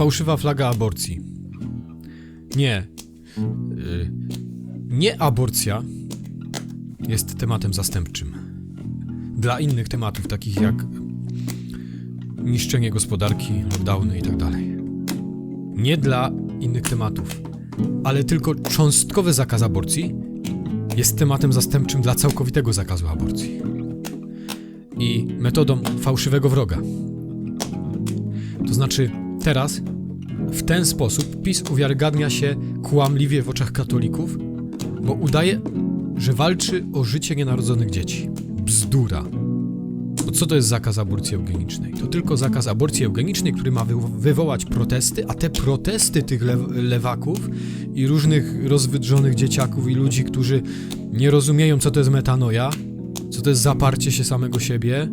Fałszywa flaga aborcji. Nie. Y, Nie aborcja jest tematem zastępczym. Dla innych tematów, takich jak niszczenie gospodarki, lockdowny i tak. Nie dla innych tematów, ale tylko cząstkowy zakaz aborcji jest tematem zastępczym dla całkowitego zakazu aborcji. I metodą fałszywego wroga. To znaczy, teraz w ten sposób PiS uwiarygadnia się kłamliwie w oczach katolików, bo udaje, że walczy o życie nienarodzonych dzieci. Bzdura. Bo co to jest zakaz aborcji eugenicznej? To tylko zakaz aborcji eugenicznej, który ma wywo- wywołać protesty, a te protesty tych lew- lewaków i różnych rozwydrzonych dzieciaków i ludzi, którzy nie rozumieją, co to jest metanoja, co to jest zaparcie się samego siebie,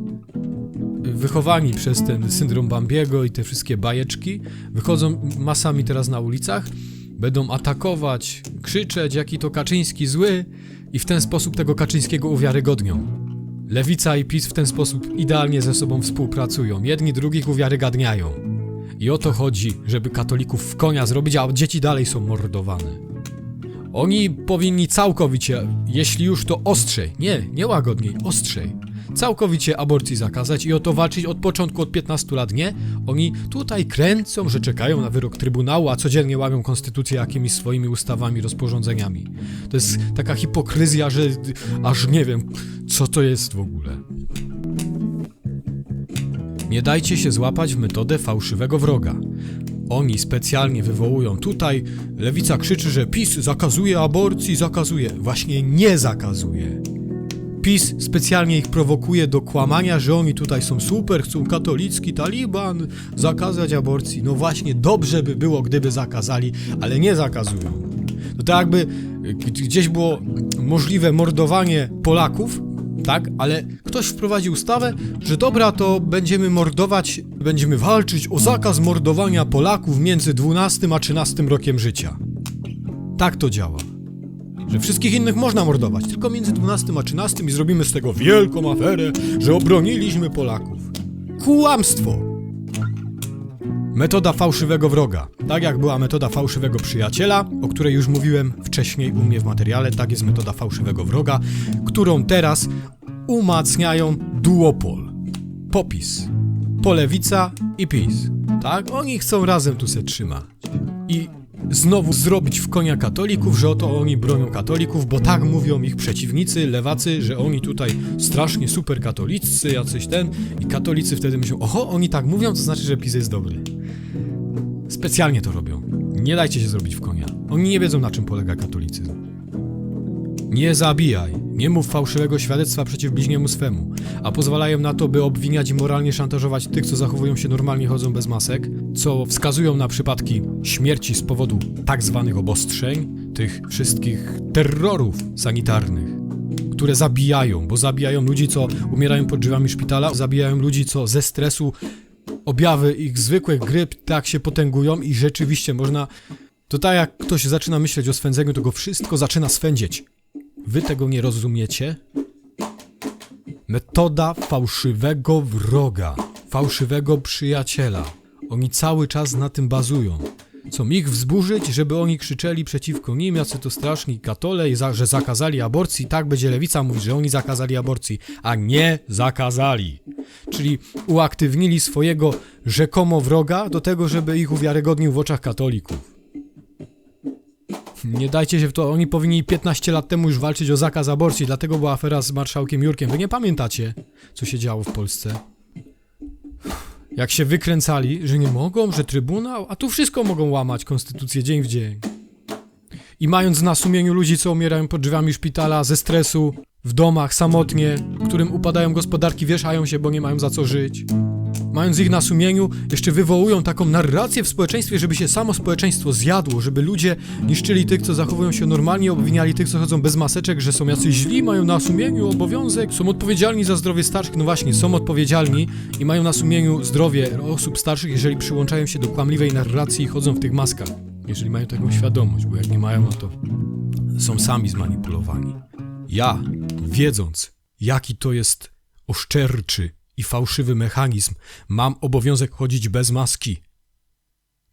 wychowani przez ten syndrom Bambiego i te wszystkie bajeczki, wychodzą masami teraz na ulicach, będą atakować, krzyczeć, jaki to Kaczyński zły i w ten sposób tego Kaczyńskiego uwiarygodnią. Lewica i PiS w ten sposób idealnie ze sobą współpracują. Jedni drugich uwiarygadniają. I o to chodzi, żeby katolików w konia zrobić, a dzieci dalej są mordowane. Oni powinni całkowicie, jeśli już to ostrzej, nie, nie łagodniej, ostrzej, całkowicie aborcji zakazać i o to walczyć od początku, od 15 lat, nie? Oni tutaj kręcą, że czekają na wyrok Trybunału, a codziennie łamią konstytucję jakimiś swoimi ustawami, rozporządzeniami. To jest taka hipokryzja, że aż nie wiem, co to jest w ogóle. Nie dajcie się złapać w metodę fałszywego wroga. Oni specjalnie wywołują tutaj, lewica krzyczy, że PiS zakazuje aborcji, zakazuje. Właśnie nie zakazuje. PiS specjalnie ich prowokuje do kłamania, że oni tutaj są super, chcą katolicki taliban zakazać aborcji. No właśnie, dobrze by było, gdyby zakazali, ale nie zakazują. To tak jakby gdzieś było możliwe mordowanie Polaków, tak, ale ktoś wprowadził ustawę, że dobra, to będziemy mordować, będziemy walczyć o zakaz mordowania Polaków między 12 a 13 rokiem życia. Tak to działa. Że wszystkich innych można mordować, tylko między 12 a 13 i zrobimy z tego wielką aferę, że obroniliśmy Polaków. Kłamstwo! Metoda fałszywego wroga. Tak jak była metoda fałszywego przyjaciela, o której już mówiłem wcześniej u mnie w materiale, tak jest metoda fałszywego wroga, którą teraz umacniają duopol. Popis. Polewica i PiS. Tak? Oni chcą razem tu se trzymać. I znowu zrobić w konia katolików, że oto oni bronią katolików, bo tak mówią ich przeciwnicy, lewacy, że oni tutaj strasznie super katoliccy, jacyś ten i katolicy wtedy myślą, oho, oni tak mówią, to znaczy, że PiS jest dobry. Specjalnie to robią. Nie dajcie się zrobić w konia. Oni nie wiedzą, na czym polega katolicyzm. Nie zabijaj, nie mów fałszywego świadectwa przeciw bliźniemu swemu, a pozwalają na to, by obwiniać i moralnie szantażować tych, co zachowują się normalnie, chodzą bez masek, co wskazują na przypadki śmierci z powodu tak zwanych obostrzeń, tych wszystkich terrorów sanitarnych, które zabijają, bo zabijają ludzi, co umierają pod drzwiami szpitala, zabijają ludzi, co ze stresu objawy ich zwykłych gryp tak się potęgują i rzeczywiście można... To tak jak ktoś zaczyna myśleć o swędzeniu, to go wszystko zaczyna swędzić. Wy tego nie rozumiecie? Metoda fałszywego wroga, fałszywego przyjaciela. Oni cały czas na tym bazują. Chcą ich wzburzyć, żeby oni krzyczeli przeciwko nim, jacy to straszni katole, że zakazali aborcji. Tak będzie lewica mówić, że oni zakazali aborcji, a nie zakazali. Czyli uaktywnili swojego rzekomo wroga do tego, żeby ich uwiarygodnił w oczach katolików. Nie dajcie się w to, oni powinni 15 lat temu już walczyć o zakaz aborcji, dlatego była afera z marszałkiem Jurkiem. Wy nie pamiętacie, co się działo w Polsce? Jak się wykręcali, że nie mogą, że trybunał, a tu wszystko mogą łamać konstytucję dzień w dzień. I mając na sumieniu ludzi, co umierają pod drzwiami szpitala ze stresu, w domach, samotnie, którym upadają gospodarki, wieszają się, bo nie mają za co żyć. Mając ich na sumieniu, jeszcze wywołują taką narrację w społeczeństwie, żeby się samo społeczeństwo zjadło, żeby ludzie niszczyli tych, co zachowują się normalnie, obwiniali tych, co chodzą bez maseczek, że są jacyś źli, mają na sumieniu obowiązek, są odpowiedzialni za zdrowie starszych. No właśnie, są odpowiedzialni i mają na sumieniu zdrowie osób starszych, jeżeli przyłączają się do kłamliwej narracji i chodzą w tych maskach. Jeżeli mają taką świadomość, bo jak nie mają, no to są sami zmanipulowani. Ja, wiedząc, jaki to jest oszczerczy i fałszywy mechanizm, mam obowiązek chodzić bez maski.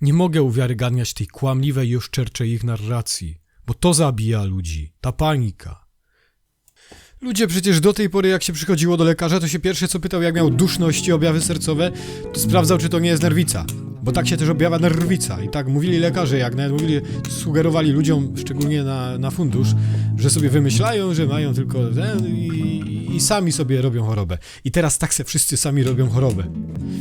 Nie mogę uwiarygadniać tej kłamliwej i oszczerczej ich narracji, bo to zabija ludzi, ta panika. Ludzie przecież do tej pory, jak się przychodziło do lekarza, to się pierwsze co pytał, jak miał duszność i objawy sercowe, to sprawdzał, czy to nie jest nerwica. Bo tak się też objawia nerwica. I tak mówili lekarze, jak nawet mówili, sugerowali ludziom, szczególnie na, na fundusz, że sobie wymyślają, że mają tylko ten i, i sami sobie robią chorobę. I teraz tak se wszyscy sami robią chorobę.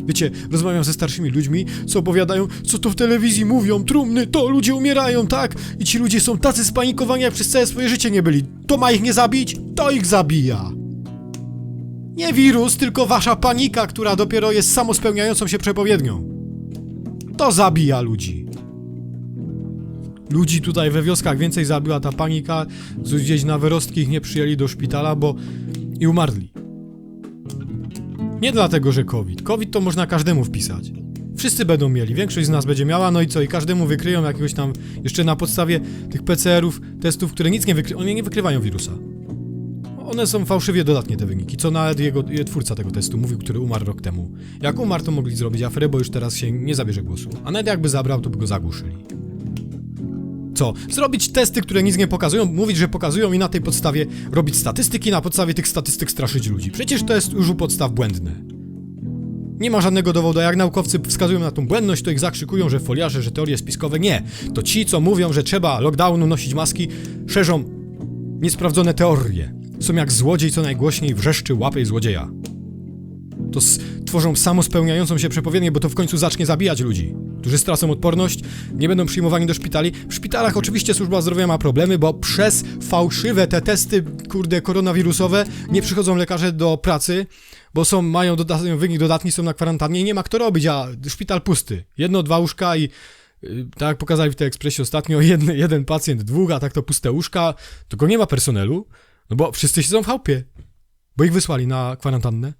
Wiecie, rozmawiam ze starszymi ludźmi, co opowiadają, co to w telewizji mówią, trumny, to ludzie umierają, tak? I ci ludzie są tacy spanikowani, jak przez całe swoje życie nie byli. To ma ich nie zabić? To ich zabija. Nie wirus, tylko wasza panika, która dopiero jest samospełniającą się przepowiednią. To zabija ludzi. Ludzi tutaj we wioskach więcej zabiła ta panika, gdzieś na wyrostki ich nie przyjęli do szpitala, bo i umarli. Nie dlatego, że COVID. COVID to można każdemu wpisać. Wszyscy będą mieli, większość z nas będzie miała, no i co? I każdemu wykryją jakiegoś tam, jeszcze na podstawie tych PCR-ów, testów, które nic nie wykrywają, one nie wykrywają wirusa. One są fałszywie dodatnie te wyniki, co nawet jego, twórca tego testu mówił, który umarł rok temu. Jak umarł, to mogli zrobić aferę, bo już teraz się nie zabierze głosu. A nawet jakby zabrał, to by go zagłuszyli. Co? Zrobić testy, które nic nie pokazują, mówić, że pokazują i na tej podstawie robić statystyki, na podstawie tych statystyk straszyć ludzi. Przecież to jest już u podstaw błędne. Nie ma żadnego dowodu, jak naukowcy wskazują na tą błędność, to ich zakrzykują, że foliarze, że teorie spiskowe. Nie. To ci, co mówią, że trzeba lockdownu nosić maski, szerzą niesprawdzone teorie. Są jak złodziej, co najgłośniej wrzeszczy łapej złodzieja. To tworzą samospełniającą się przepowiednię, bo to w końcu zacznie zabijać ludzi, którzy stracą odporność, nie będą przyjmowani do szpitali. W szpitalach oczywiście służba zdrowia ma problemy, bo przez fałszywe te testy, kurde, koronawirusowe nie przychodzą lekarze do pracy, bo są, mają doda- wynik dodatni, są na kwarantannie i nie ma kto robić, a szpital pusty. Jedno, dwa łóżka i y, tak jak pokazali w tej ekspresie ostatnio, jeden, pacjent, dwóch, a tak to puste łóżka, tylko nie ma personelu, no bo wszyscy siedzą w chałupie, bo ich wysłali na kwarantannę.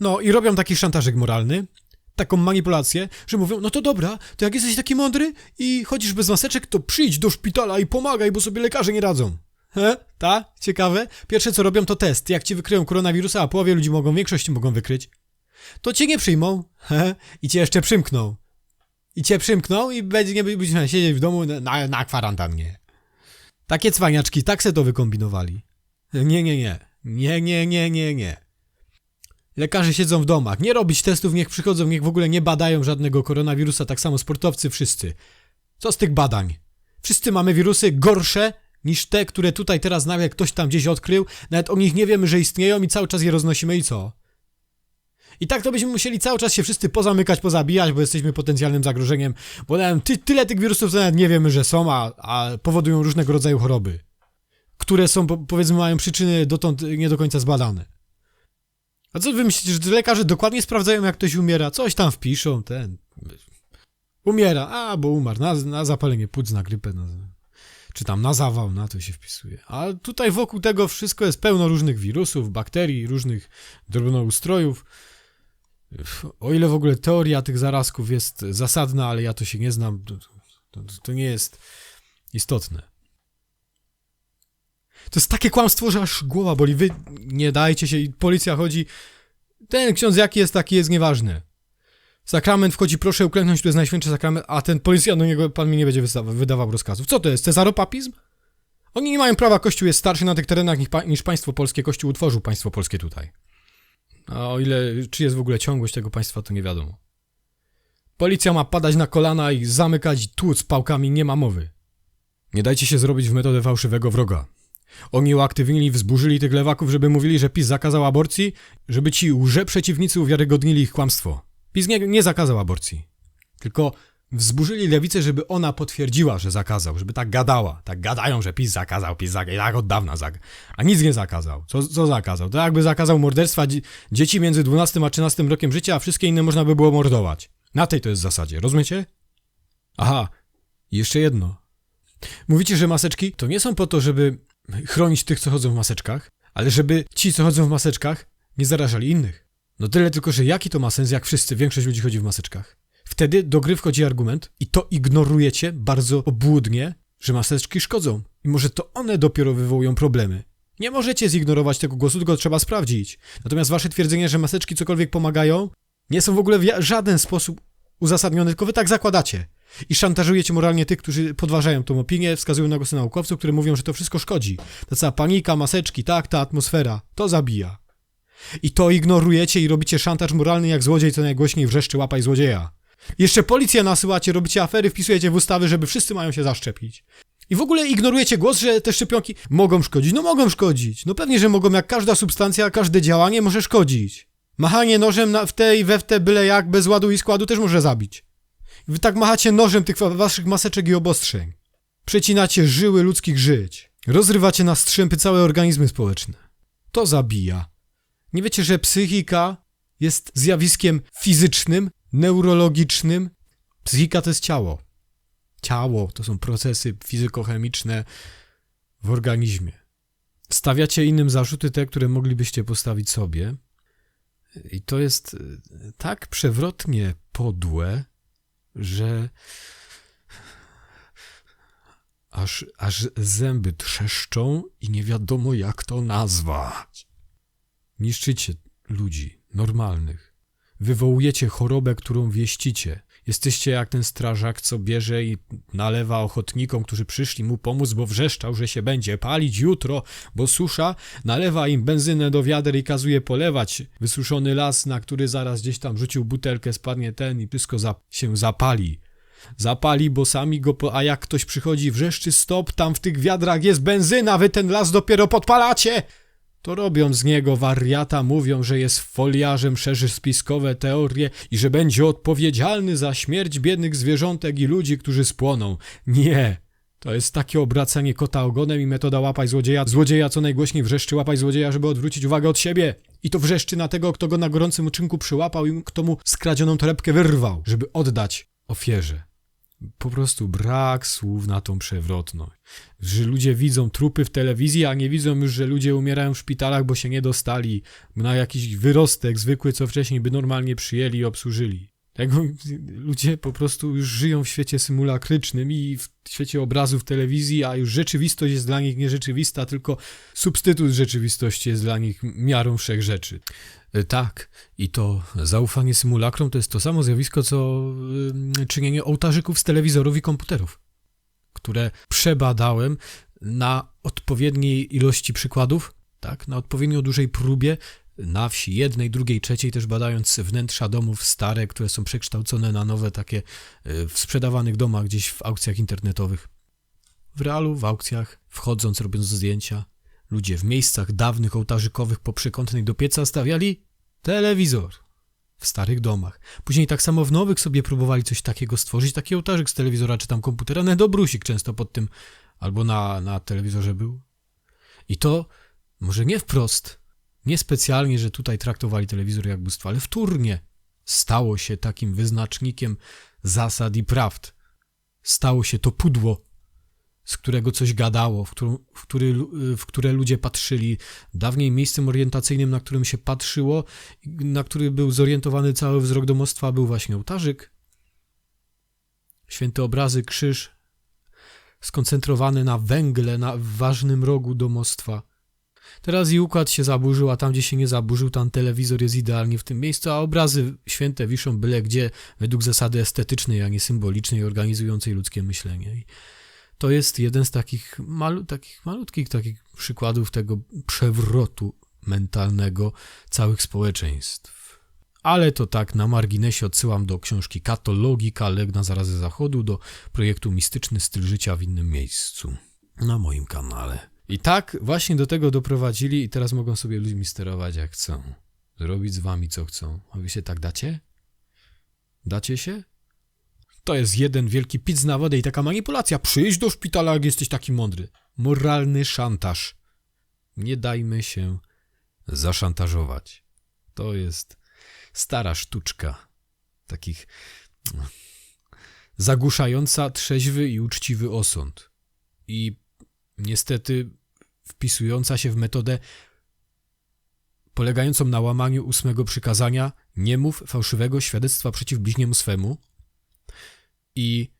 No i robią taki szantażyk moralny, taką manipulację, że mówią, no to dobra, to jak jesteś taki mądry i chodzisz bez maseczek, to przyjdź do szpitala i pomagaj, bo sobie lekarze nie radzą. He? Ta? Ciekawe? Pierwsze co robią to test. Jak ci wykryją koronawirusa, a połowie ludzi mogą, większość mogą wykryć, to cię nie przyjmą. He? I cię jeszcze przymkną. I cię przymkną i będzie nie musiał siedzieć w domu na, na kwarantannie. Takie cwaniaczki, tak se to wykombinowali. Nie, nie, nie. Nie, nie, nie, nie, nie. Lekarze siedzą w domach. Nie robić testów, niech przychodzą, niech w ogóle nie badają żadnego koronawirusa, tak samo sportowcy, wszyscy. Co z tych badań? Wszyscy mamy wirusy gorsze niż te, które tutaj teraz nagle ktoś tam gdzieś odkrył. Nawet o nich nie wiemy, że istnieją i cały czas je roznosimy i co? I tak to byśmy musieli cały czas się wszyscy pozamykać, pozabijać, bo jesteśmy potencjalnym zagrożeniem, bo nawet ty, tyle tych wirusów, nawet nie wiemy, że są, a, a powodują różnego rodzaju choroby, które są, po, powiedzmy, mają przyczyny dotąd nie do końca zbadane. A co wy myślicie, że lekarze dokładnie sprawdzają, jak ktoś umiera? Coś tam wpiszą, ten... Umiera, a, bo umarł, na, na zapalenie płuc, na grypę, na, czy tam na zawał, na to się wpisuje. A tutaj wokół tego wszystko jest pełno różnych wirusów, bakterii, różnych drobnoustrojów. O ile w ogóle teoria tych zarazków jest zasadna, ale ja to się nie znam, to, to, to nie jest istotne. To jest takie kłamstwo, że aż głowa boli. Wy nie dajcie się i policja chodzi. Ten ksiądz jaki jest, taki jest nieważne. Sakrament wchodzi, proszę uklęknąć, to jest najświętszy sakrament, a ten policjant do niego, pan mi nie będzie wystawa- wydawał rozkazów. Co to jest, cezaropapizm? Oni nie mają prawa, Kościół jest starszy na tych terenach niż, niż państwo polskie, Kościół utworzył państwo polskie tutaj. A o ile, czy jest w ogóle ciągłość tego państwa, to nie wiadomo. Policja ma padać na kolana i zamykać tłuc pałkami, nie ma mowy. Nie dajcie się zrobić w metodę fałszywego wroga. Oni uaktywnili, wzburzyli tych lewaków, żeby mówili, że PiS zakazał aborcji, żeby ci łże przeciwnicy uwiarygodnili ich kłamstwo. PiS nie, nie zakazał aborcji. Tylko wzburzyli lewicę, żeby ona potwierdziła, że zakazał, żeby tak gadała. Tak gadają, że PiS zakazał, PiS zakazał, tak od dawna zakazał. A nic nie zakazał. Co, co zakazał? To jakby zakazał morderstwa dzie- dzieci między 12 a 13 rokiem życia, a wszystkie inne można by było mordować. Na tej to jest zasadzie, rozumiecie? Aha, jeszcze jedno. Mówicie, że maseczki to nie są po to, żeby chronić tych, co chodzą w maseczkach, ale żeby ci, co chodzą w maseczkach, nie zarażali innych. No tyle tylko, że jaki to ma sens, jak wszyscy, większość ludzi chodzi w maseczkach. Wtedy do gry wchodzi argument i to ignorujecie bardzo obłudnie, że maseczki szkodzą. I może to one dopiero wywołują problemy. Nie możecie zignorować tego głosu, tylko trzeba sprawdzić. Natomiast wasze twierdzenie, że maseczki cokolwiek pomagają, nie są w ogóle w żaden sposób uzasadnione, tylko wy tak zakładacie. I szantażujecie moralnie tych, którzy podważają tą opinię, wskazują na głosy naukowców, które mówią, że to wszystko szkodzi. Ta cała panika, maseczki, tak, ta atmosfera, to zabija. I to ignorujecie i robicie szantaż moralny jak złodziej, co najgłośniej wrzeszczy łapaj złodzieja. Jeszcze policję nasyłacie, robicie afery, wpisujecie w ustawy, żeby wszyscy mają się zaszczepić. I w ogóle ignorujecie głos, że te szczepionki mogą szkodzić. No mogą szkodzić. No pewnie, że mogą, jak każda substancja, każde działanie może szkodzić. Machanie nożem na, w te i we w te byle jak, bez ładu i składu też może zabić. Wy tak machacie nożem tych wa- waszych maseczek i obostrzeń. Przecinacie żyły ludzkich żyć. Rozrywacie na strzępy całe organizmy społeczne. To zabija. Nie wiecie, że psychika jest zjawiskiem fizycznym, neurologicznym? Psychika to jest ciało. Ciało to są procesy fizykochemiczne w organizmie. Stawiacie innym zarzuty te, które moglibyście postawić sobie. I to jest e, tak przewrotnie podłe, że aż, aż zęby trzeszczą i nie wiadomo jak to nazwać. Niszczycie ludzi normalnych. Wywołujecie chorobę, którą wieścicie. Jesteście jak ten strażak, co bierze i nalewa ochotnikom, którzy przyszli mu pomóc, bo wrzeszczał, że się będzie palić jutro, bo susza, nalewa im benzynę do wiader i kazuje polewać wysuszony las, na który zaraz gdzieś tam rzucił butelkę, spadnie ten i wszystko za, się zapali. Zapali, bo sami go, po, a jak ktoś przychodzi wrzeszczy stop, tam w tych wiadrach jest benzyna, wy ten las dopiero podpalacie! To robią z niego wariata, mówią, że jest foliarzem, szerzy spiskowe teorie i że będzie odpowiedzialny za śmierć biednych zwierzątek i ludzi, którzy spłoną. Nie! To jest takie obracanie kota ogonem i metoda łapaj złodzieja. Złodzieja co najgłośniej wrzeszczy łapaj złodzieja, żeby odwrócić uwagę od siebie. I to wrzeszczy na tego, kto go na gorącym uczynku przyłapał i kto mu skradzioną torebkę wyrwał, żeby oddać ofierze. Po prostu brak słów na tą przewrotność. Że ludzie widzą trupy w telewizji, a nie widzą już, że ludzie umierają w szpitalach, bo się nie dostali na jakiś wyrostek zwykły, co wcześniej by normalnie przyjęli i obsłużyli. Tego ludzie po prostu już żyją w świecie symulakrycznym i w świecie obrazów telewizji, a już rzeczywistość jest dla nich nierzeczywista, tylko substytut rzeczywistości jest dla nich miarą wszech rzeczy. E, Tak, i to zaufanie symulakrom to jest to samo zjawisko, co czynienie ołtarzyków z telewizorów i komputerów, które przebadałem na odpowiedniej ilości przykładów, tak, na odpowiednio dużej próbie, na wsi jednej, drugiej, trzeciej, też badając wnętrza domów stare, które są przekształcone na nowe, takie y, w sprzedawanych domach gdzieś w aukcjach internetowych. W realu, w aukcjach, wchodząc, robiąc zdjęcia, ludzie w miejscach dawnych ołtarzykowych po do pieca stawiali telewizor w starych domach. Później tak samo w nowych sobie próbowali coś takiego stworzyć, taki ołtarzyk z telewizora czy tam komputera, nedobrusik często pod tym albo na, na telewizorze był. I to może nie wprost, nie specjalnie, że tutaj traktowali telewizor jak bóstwo, ale wtórnie stało się takim wyznacznikiem zasad i prawd. Stało się to pudło, z którego coś gadało, w, którą, w, który, w które ludzie patrzyli. Dawniej miejscem orientacyjnym, na którym się patrzyło, na który był zorientowany cały wzrok domostwa, był właśnie ołtarzyk. Święte obrazy, krzyż, skoncentrowany na węgle, na ważnym rogu domostwa. Teraz i układ się zaburzył, a tam, gdzie się nie zaburzył, tam telewizor jest idealnie w tym miejscu, a obrazy święte wiszą byle gdzie, według zasady estetycznej, a nie symbolicznej, organizującej ludzkie myślenie. I to jest jeden z takich, malu, takich malutkich takich przykładów tego przewrotu mentalnego całych społeczeństw. Ale to tak na marginesie odsyłam do książki Katologika, Lek na zarazy zachodu, do projektu Mistyczny styl życia w innym miejscu na moim kanale. I tak właśnie do tego doprowadzili i teraz mogą sobie ludźmi sterować jak chcą. Zrobić z wami co chcą. A wy się tak dacie? Dacie się? To jest jeden wielki pic na wodę i taka manipulacja. Przyjdź do szpitala, jak jesteś taki mądry. Moralny szantaż. Nie dajmy się zaszantażować. To jest stara sztuczka takich no, zagłuszająca trzeźwy i uczciwy osąd. I niestety wpisująca się w metodę polegającą na łamaniu ósmego przykazania nie mów fałszywego świadectwa przeciw bliźniemu swemu i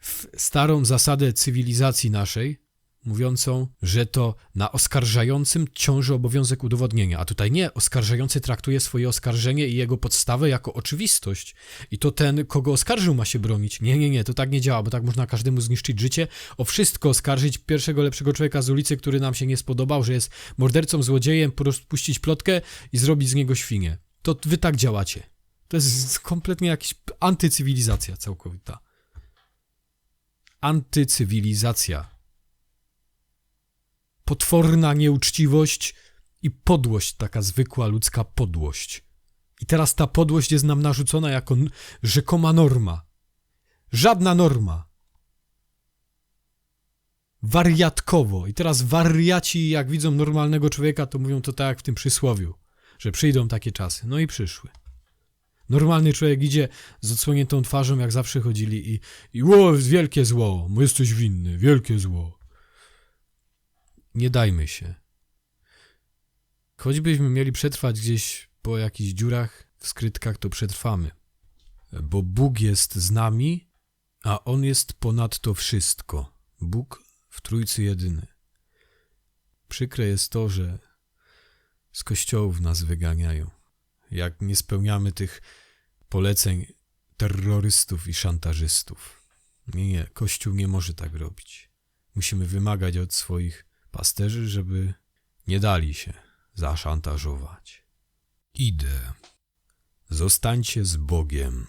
w starą zasadę cywilizacji naszej, mówiącą, że to na oskarżającym ciąży obowiązek udowodnienia, a tutaj nie, oskarżający traktuje swoje oskarżenie i jego podstawę jako oczywistość i to ten, kogo oskarżył ma się bronić. Nie, nie, nie, to tak nie działa, bo tak można każdemu zniszczyć życie, o wszystko oskarżyć pierwszego lepszego człowieka z ulicy, który nam się nie spodobał, że jest mordercą, złodziejem, puścić plotkę i zrobić z niego świnię. To wy tak działacie. To jest kompletnie jakaś antycywilizacja całkowita. Antycywilizacja. Potworna nieuczciwość i podłość, taka zwykła ludzka podłość. I teraz ta podłość jest nam narzucona jako rzekoma norma. Żadna norma. Wariatkowo. I teraz wariaci, jak widzą normalnego człowieka, to mówią to tak jak w tym przysłowiu, że przyjdą takie czasy. No i przyszły. Normalny człowiek idzie z odsłoniętą twarzą, jak zawsze chodzili i, i wielkie zło, jesteś winny, wielkie zło. Nie dajmy się. Choćbyśmy mieli przetrwać gdzieś po jakichś dziurach w skrytkach, to przetrwamy. Bo Bóg jest z nami, a On jest ponad to wszystko. Bóg w Trójcy Jedyny. Przykre jest to, że z kościołów nas wyganiają. Jak nie spełniamy tych poleceń terrorystów i szantażystów. Nie, nie, Kościół nie może tak robić. Musimy wymagać od swoich pasterzy, żeby nie dali się zaszantażować. Idę. Zostańcie z Bogiem.